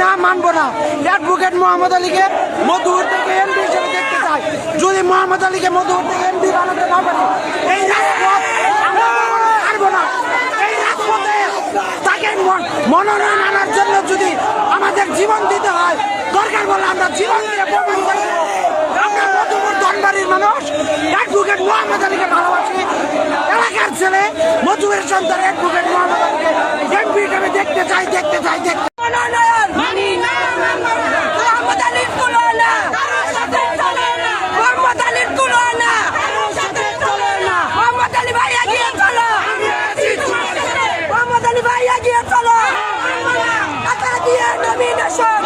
না মানবো না। অ্যাডভোকেট মোহাম্মদ আলীকে মধুর থেকে এমপি হিসেবে দেখতে চাই। যদি মোহাম্মদ আলীকে মধুর থেকে এমপি বানাতে না পারি, এই না। এই রাজপথে তাকে মন- মনোনয়ন আনার জন্য যদি আমাদের জীবন দিতে হয়, দরকার বলে আমরা জীবন দিয়ে প্রমাণ করব আমরা মধুপুর ধনবাড়ির মানুষ। অ্যাডভোকেট মোহাম্মদ আলীকে ভালোবাসি। এলাকার ছেলে মধুবের সন্তান অ্যাডভোকেট মোহাম্মদ আলীকে এমপি হিসেবে দেখতে চাই দেখতে চাই দেখতে মনোনয়ন মানি না মোহাম্মদ আলীর তুলনা কারোর সাথে চলে না মোহাম্মদ আলীর তুলনা কারোর সাথে চলে না মোহাম্মদ আলী ভাই এগিয়ে চলো মোহাম্মদ আলী ভাই এগিয়ে চলো টাকা দিয়ে নমিনেশন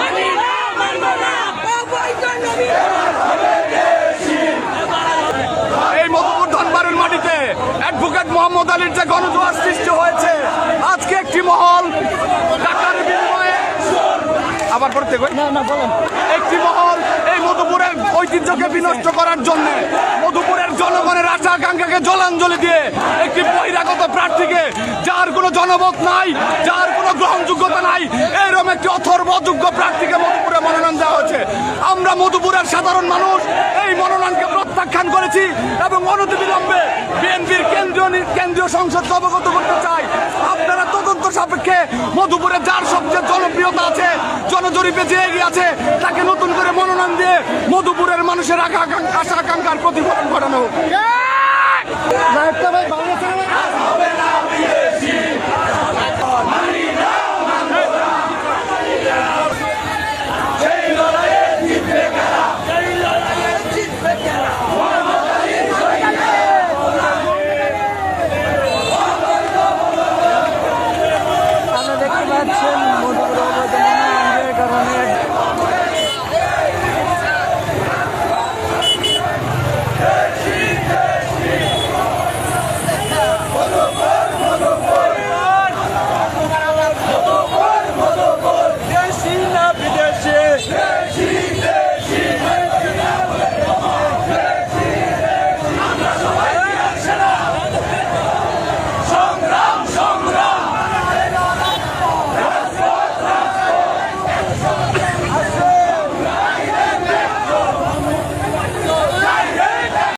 অবৈধ নমিনেশন এই মধুপুর ধনবাড়ির মাটিতে অ্যাডভোকেট মোহাম্মদ আলীর যে গণজোয়ার সৃষ্টি হয়েছে আজকে একটি মহল টাকার বিনিময়ে। আবার পড়তে একটি মহল এই মধুপুরের ঐতিহ্যকে বিনষ্ট করার জন্য মধুপুরের জনগণের আশা আকাঙ্ক্ষাকে জলাঞ্জলি দিয়ে একটি বহিরাগত প্রার্থীকে যার কোনো জনমত নাই যার কোনো গ্রহণযোগ্যতা নাই এরকম একটি অথর্ব অযোগ্য প্রার্থীকে মধুপুরে মনোনয়ন দেওয়া হয়েছে। আমরা মধুপুরের সাধারণ মানুষ এই মনোনয়নকে প্রত্যাখ্যান করেছি এবং অনতিবিলম্বে কেন্দ্রীয় সংসদ অবগত করতে চাই। আপনারা তদন্ত সাপেক্ষে মধুপুরে যার সবচেয়ে জনপ্রিয়তা আছে, জনজরিপে যে এগিয়ে আছে, তাকে নতুন করে মনোনয়ন দিয়ে মধুপুরের মানুষের আশা আকাঙ্ক্ষার প্রতিফলন ঘটানো হোক।